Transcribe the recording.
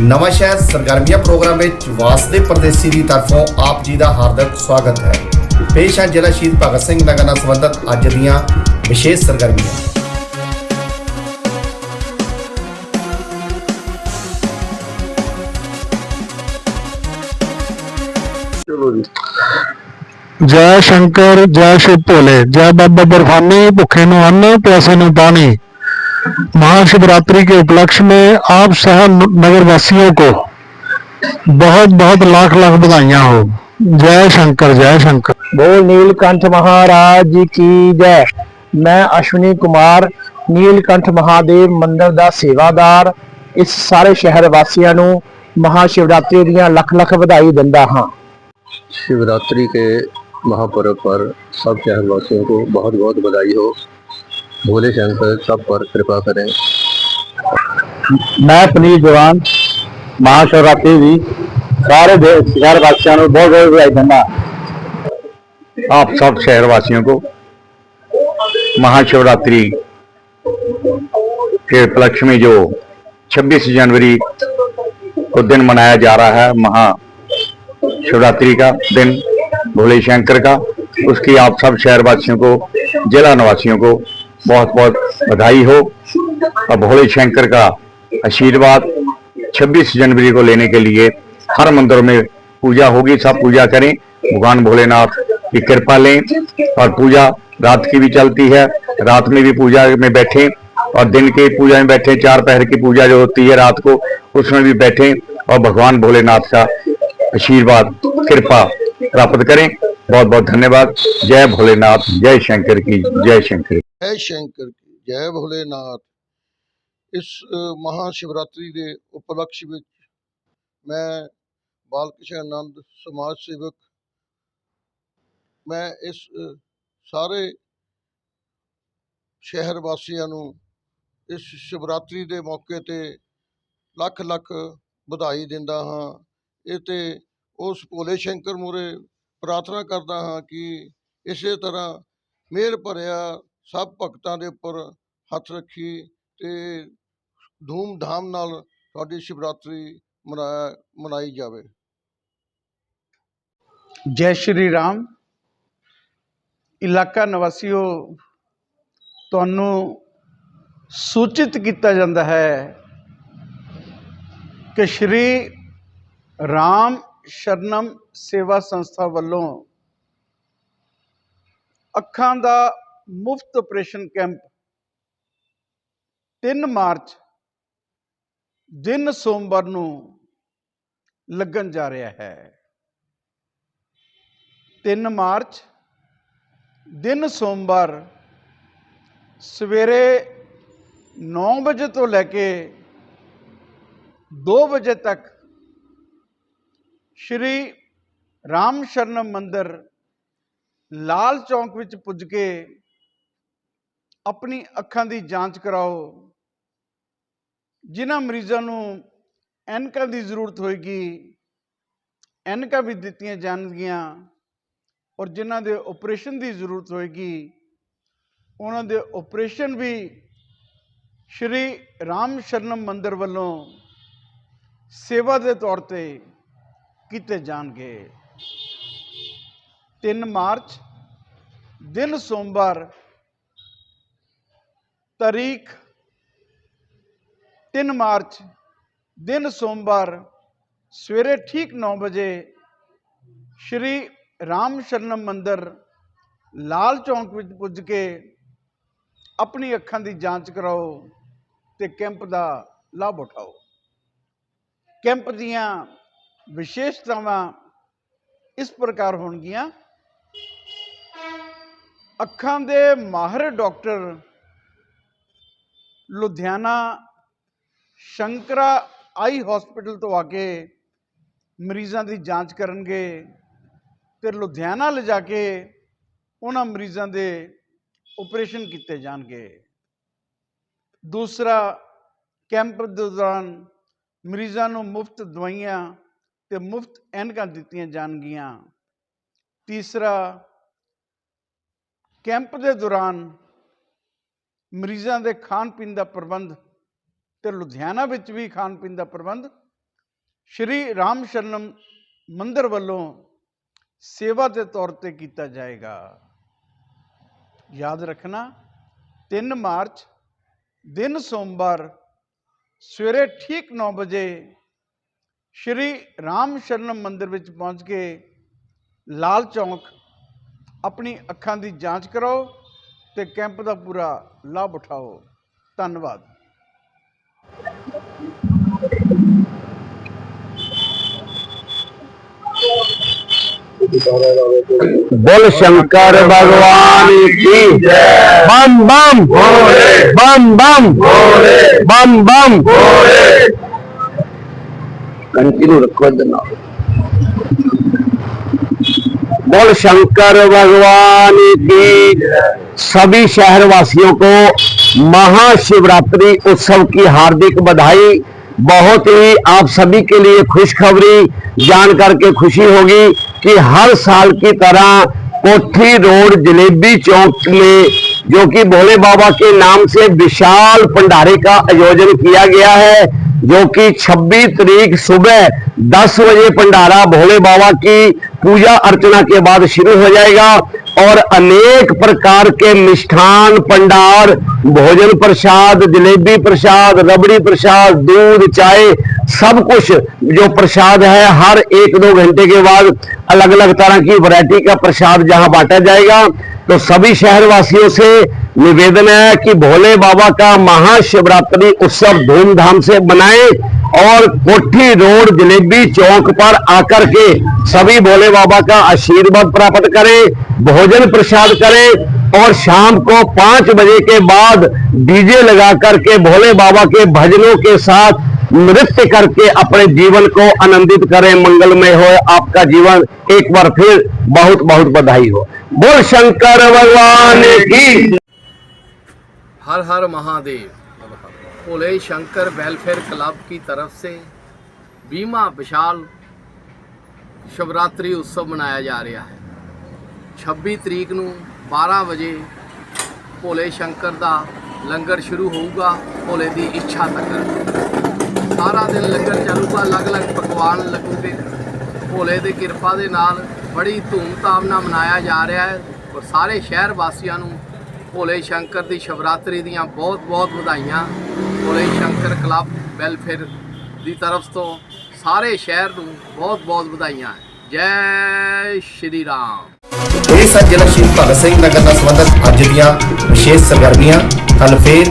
ਨਵਾਂ ਸ਼ਹਿਰ ਸਰਗਰਮੀਆਂ ਪ੍ਰੋਗਰਾਮ ਵਿੱਚ ਵਾਸਦੇ ਪਰਦੇਸੀ ਦੀ ਤਰਫੋਂ ਆਪ ਜੀ ਦਾ ਹਾਰਦਿਕ ਸਵਾਗਤ ਹੈ। ਪੇਸ਼ ਹੈ ਜ਼ਿਲ੍ਹਾ ਸ਼ਹੀਦ ਭਗਤ ਸਿੰਘ ਨਗਰ ਨਾਲ ਸੰਬੰਧਿਤ ਅੱਜ ਦੀਆਂ ਵਿਸ਼ੇਸ਼ ਸਰਗਰਮੀਆਂ। ਜੈ। ਸ਼ੰਕਰ ਜੈ ਸ਼ਿਵ ਭੋਲੇ ਜੈ ਬਾਬਾ ਬਰਫਾਨੀ ਭੁੱਖੇ ਨੂੰ ਅੰਨ ਪਿਆਸੇ ਨੂੰ ਪਾਣੀ महाशिवरात्रि के उपलक्ष्य में आप शहर नगर वासियों को बहुत बहुत लाख लाख बधाइयां हो जय शंकर जय शंकर बोल नीलकंठ महाराज जी की जय मैं अश्विनी कुमार ਨੀਲਕੰਠ ਮਹਾਦੇਵ ਮੰਦਿਰ ਦਾ ਸੇਵਾਦਾਰ ਇਸ ਸਾਰੇ ਸ਼ਹਿਰ ਵਾਸੀਆਂ ਨੂੰ ਮਹਾਸ਼ਿਵਰਾਤਰੀ ਦੀਆਂ ਲੱਖ ਲੱਖ ਵਧਾਈ ਦਿੰਦਾ ਹਾਂ शिवरात्रि के महापर्व पर सब शहरवासियों को बहुत बहुत बधाई हो भोले शंकर, सब पर कृपा करें। मैं पुनीत जवान, महाशिवरात्रि भी, सारे शहर वासियों को बहुत बहुत बधाई देना। आप सब शहर वासियों को महाशिवरात्रि के उपलक्ष्य में जो 26 जनवरी को दिन मनाया जा रहा है महा शिवरात्रि का दिन, भोले शंकर का, उसकी आप सब शहरवासियों को, जिला निवासियों को बहुत बहुत बधाई हो। और भोले शंकर का आशीर्वाद 26 जनवरी को लेने के लिए हर मंदिर में पूजा होगी। सब पूजा करें। भगवान भोलेनाथ की कृपा लें और पूजा रात की भी चलती है। रात में भी पूजा में बैठें और दिन की पूजा में बैठें। चार पहर की पूजा जो होती है रात को, उसमें भी बैठें और भगवान भोलेनाथ का आशीर्वाद, कृपा प्राप्त करें। बहुत बहुत धन्यवाद। जय भोलेनाथ। जय शंकर की। जय शंकर। ਜੈ ਸ਼ੰਕਰ ਕੀ ਜੈ ਭੋਲੇਨਾਥ ਇਸ ਅ, ਮਹਾਸ਼ਿਵਰਾਤਰੀ ਦੇ ਉਪਲਕਸ਼ ਵਿੱਚ ਮੈਂ ਬਾਲ ਆਨੰਦ ਸਮਾਜ ਸੇਵਕ ਮੈਂ ਇਸ ਸਾਰੇ ਸ਼ਹਿਰ ਵਾਸੀਆਂ ਨੂੰ ਇਸ ਸ਼ਿਵਰਾਤਰੀ ਦੇ ਮੌਕੇ ਤੇ ਲੱਖ ਲੱਖ ਵਧਾਈ ਦਿੰਦਾ ਹਾਂ। ਇਹ ਤੇ ਉਸ ਭੋਲੇ ਸ਼ੰਕਰ ਮੂਰੇ ਪ੍ਰਾਰਥਨਾ ਕਰਦਾ ਹਾਂ ਕਿ ਇਸੇ ਤਰ੍ਹਾਂ ਮਿਹਰ ਭਰਿਆ ਸਭ ਭਗਤਾਂ ਦੇ ਉੱਪਰ ਹੱਥ ਰੱਖੀ ਤੇ ਧੂਮ ਧਾਮ ਨਾਲ ਤੁਹਾਡੀ ਸ਼ਿਵਰਾਤਰੀ ਮਨਾਇਆ, ਮਨਾਈ ਜਾਵੇ। ਜੈ ਸ਼੍ਰੀ ਰਾਮ। ਇਲਾਕਾ ਨਿਵਾਸੀਓ, ਤੁਹਾਨੂੰ ਸੂਚਿਤ ਕੀਤਾ ਜਾਂਦਾ ਹੈ ਕਿ ਸ਼੍ਰੀ ਰਾਮ ਸ਼ਰਨਮ ਸੇਵਾ ਸੰਸਥਾ ਵੱਲੋਂ ਅੱਖਾਂ ਦਾ ਮੁਫਤ ਆਪਰੇਸ਼ਨ ਕੈਂਪ 3 ਮਾਰਚ, ਦਿਨ ਸੋਮਵਾਰ ਨੂੰ ਲੱਗਣ ਜਾ ਰਿਹਾ ਹੈ। 3 ਮਾਰਚ, ਦਿਨ ਸੋਮਵਾਰ, ਸਵੇਰੇ 9 ਵਜੇ ਤੋਂ ਲੈ ਕੇ 2 ਵਜੇ ਤੱਕ ਸ਼੍ਰੀ ਰਾਮ ਸ਼ਰਨ ਮੰਦਿਰ ਲਾਲ ਚੌਂਕ ਵਿੱਚ ਪੁੱਜ ਕੇ ਆਪਣੀ ਅੱਖਾਂ ਦੀ ਜਾਂਚ ਕਰਾਓ। ਜਿਨ੍ਹਾਂ ਮਰੀਜ਼ਾਂ ਨੂੰ ਐਨਕਾਂ ਦੀ ਜ਼ਰੂਰਤ ਹੋਏਗੀ, ਐਨਕਾਂ ਵੀ ਦਿੱਤੀਆਂ ਜਾਣਗੀਆਂ ਔਰ ਜਿਨ੍ਹਾਂ ਦੇ ਆਪਰੇਸ਼ਨ ਦੀ ਜ਼ਰੂਰਤ ਹੋਏਗੀ, ਉਹਨਾਂ ਦੇ ਆਪਰੇਸ਼ਨ ਵੀ ਸ਼੍ਰੀ ਰਾਮ ਸ਼ਰਨਮ ਮੰਦਿਰ ਵੱਲੋਂ ਸੇਵਾ ਦੇ ਤੌਰ ਤੇ ਕੀਤੇ ਜਾਣਗੇ। 3 ਮਾਰਚ, ਦਿਨ ਸੋਮਵਾਰ ਤਾਰੀਖ 3 ਮਾਰਚ, ਦਿਨ ਸੋਮਵਾਰ, ਸਵੇਰੇ ਠੀਕ 9 ਵਜੇ ਸ਼੍ਰੀ ਰਾਮ ਸ਼ਰਨਮ ਮੰਦਿਰ ਲਾਲ ਚੌਂਕ ਵਿੱਚ ਪੁੱਜ ਕੇ ਆਪਣੀ ਅੱਖਾਂ ਦੀ ਜਾਂਚ ਕਰਾਓ ਤੇ ਕੈਂਪ ਦਾ ਲਾਭ ਉਠਾਓ। ਕੈਂਪ ਦੀਆਂ ਵਿਸ਼ੇਸ਼ਤਾਵਾਂ ਇਸ ਪ੍ਰਕਾਰ ਹੋਣਗੀਆਂ। ਅੱਖਾਂ ਦੇ ਮਾਹਰ doctor Ludhiana Shankara eye hospital ਤੋਂ ਆ ਕੇ ਮਰੀਜ਼ਾਂ ਦੀ ਜਾਂਚ ਕਰਨਗੇ ਤੇ ਲੁਧਿਆਣਾ ਲਿਜਾ ਕੇ ਉਹਨਾਂ ਮਰੀਜ਼ਾਂ ਦੇ ਆਪਰੇਸ਼ਨ ਕੀਤੇ ਜਾਣਗੇ। ਦੂਸਰਾ, ਕੈਂਪ ਦੇ ਦੌਰਾਨ ਮਰੀਜ਼ਾਂ ਨੂੰ ਮੁਫਤ ਦਵਾਈਆਂ ਤੇ ਮੁਫਤ ਐਨਕਾਂ ਦਿੱਤੀਆਂ ਜਾਣਗੀਆਂ। ਤੀਸਰਾ, ਕੈਂਪ ਦੇ ਦੌਰਾਨ ਮਰੀਜ਼ਾਂ ਦੇ ਖਾਣ ਪੀਣ ਦਾ ਪ੍ਰਬੰਧ ਤੇ ਲੁਧਿਆਣਾ ਵਿੱਚ ਵੀ ਖਾਣ ਪੀਣ ਦਾ ਪ੍ਰਬੰਧ, ਸ਼੍ਰੀ ਰਾਮ ਸ਼ਰਨਮ ਮੰਦਰ ਵੱਲੋਂ ਸੇਵਾ ਦੇ ਤੌਰ ਤੇ ਕੀਤਾ ਜਾਏਗਾ। ਯਾਦ ਰੱਖਣਾ 3 ਮਾਰਚ, ਦਿਨ ਸੋਮਵਾਰ, ਸਵੇਰੇ ਠੀਕ 9 ਵਜੇ ਸ਼੍ਰੀ ਰਾਮ ਸ਼ਰਨਮ ਮੰਦਰ ਵਿੱਚ ਪਹੁੰਚ ਕੇ ਲਾਲ ਚੌਂਕ ਆਪਣੀ ਅੱਖਾਂ ਦੀ ਜਾਂਚ ਕਰਾਓ। ਤੇ ਕੈਂਪ ਦਾ ਪੂਰਾ ਲਾਭ ਉਠਾਓ ਧੰਨਵਾਦ बोल शंकर भगवान की जय बम बम बम बम बम बम कंटिन्यू रखो इधर ना बोल शंकर भगवान की सभी शहरवासियों को महाशिवरात्रि उत्सव की हार्दिक बधाई। बहुत ही आप सभी के लिए खुशखबरी जान करके खुशी होगी कि हर साल की तरह कोठी रोड जलेबी चौक में, जो कि भोले बाबा के नाम से विशाल भंडारे का आयोजन किया गया है जो कि 26 तारीख सुबह 10 बजे भंडारा भोले बाबा की पूजा अर्चना के बाद शुरू हो जाएगा और अनेक प्रकार के मिष्ठान भंडार भोजन प्रसाद जलेबी प्रसाद रबड़ी प्रसाद दूध चाय सब कुछ जो प्रसाद है हर एक दो घंटे के बाद अलग अलग तरह की वैरायटी का प्रसाद जहां बांटा जाएगा तो सभी शहरवासियों से निवेदन है कि भोले बाबा का महाशिवरात्रि उत्सव धूमधाम से बनाएँ और कोठी रोड जलेबी चौक पर आकर के सभी भोले बाबा का आशीर्वाद प्राप्त करें, भोजन प्रसाद करें और शाम को पाँच बजे के बाद डीजे लगा करके भोले बाबा के भजनों के साथ नृत्य करके अपने जीवन को आनंदित करें मंगलमय हो आपका जीवन एक बार फिर बहुत बहुत बधाई हो बोल शंकर भगवान की हर हर महादेव भोले शंकर वेलफेयर क्लब की तरफ से बीमा विशाल शिवरात्रि उत्सव मनाया जा रहा है 26 ਤਰੀਕ ਨੂੰ 12 ਵਜੇ ਭੋਲੇ ਸ਼ੰਕਰ ਦਾ ਲੰਗਰ ਸ਼ੁਰੂ ਹੋਊਗਾ ਭੋਲੇ ਦੀ ਇੱਛਾ ਤੱਕ ਸਾਰਾ ਦਿਨ ਲੰਗਰ ਚੱਲੂਗਾ ਅਲੱਗ-ਅਲੱਗ ਪਕਵਾਨ ਲੱਗੂਗੇ। ਭੋਲੇ ਦੀ ਕਿਰਪਾ ਦੇ ਨਾਲ ਬੜੀ ਧੂਮ-ਧਾਮ ਨਾਲ ਮਨਾਇਆ ਜਾ ਰਿਹਾ ਹੈ ਔਰ ਸਾਰੇ ਸ਼ਹਿਰ ਵਾਸੀਆਂ ਨੂੰ ਭੋਲੇ ਸ਼ੰਕਰ ਦੀ ਸ਼ਿਵਰਾਤਰੀ ਦੀਆਂ ਬਹੁਤ-ਬਹੁਤ ਵਧਾਈਆਂ। ਭੋਲੇ ਸ਼ੰਕਰ ਕਲੱਬ ਵੈਲਫੇਅਰ ਦੀ ਤਰਫ ਤੋਂ ਸਾਰੇ ਸ਼ਹਿਰ ਨੂੰ ਬਹੁਤ-ਬਹੁਤ ਵਧਾਈਆਂ। ਜੈ ਸ਼੍ਰੀ ਰਾਮ। ਇਹ ਸਨ ਜ਼ਿਲ੍ਹਾ ਸ਼ਹੀਦ ਭਗਤ ਸਿੰਘ ਨਗਰ ਨਾਲ ਸੰਬੰਧਿਤ ਅੱਜ ਦੀਆਂ ਵਿਸ਼ੇਸ਼ ਸਰਗਰਮੀਆਂ ਕੱਲ ਫੇਰ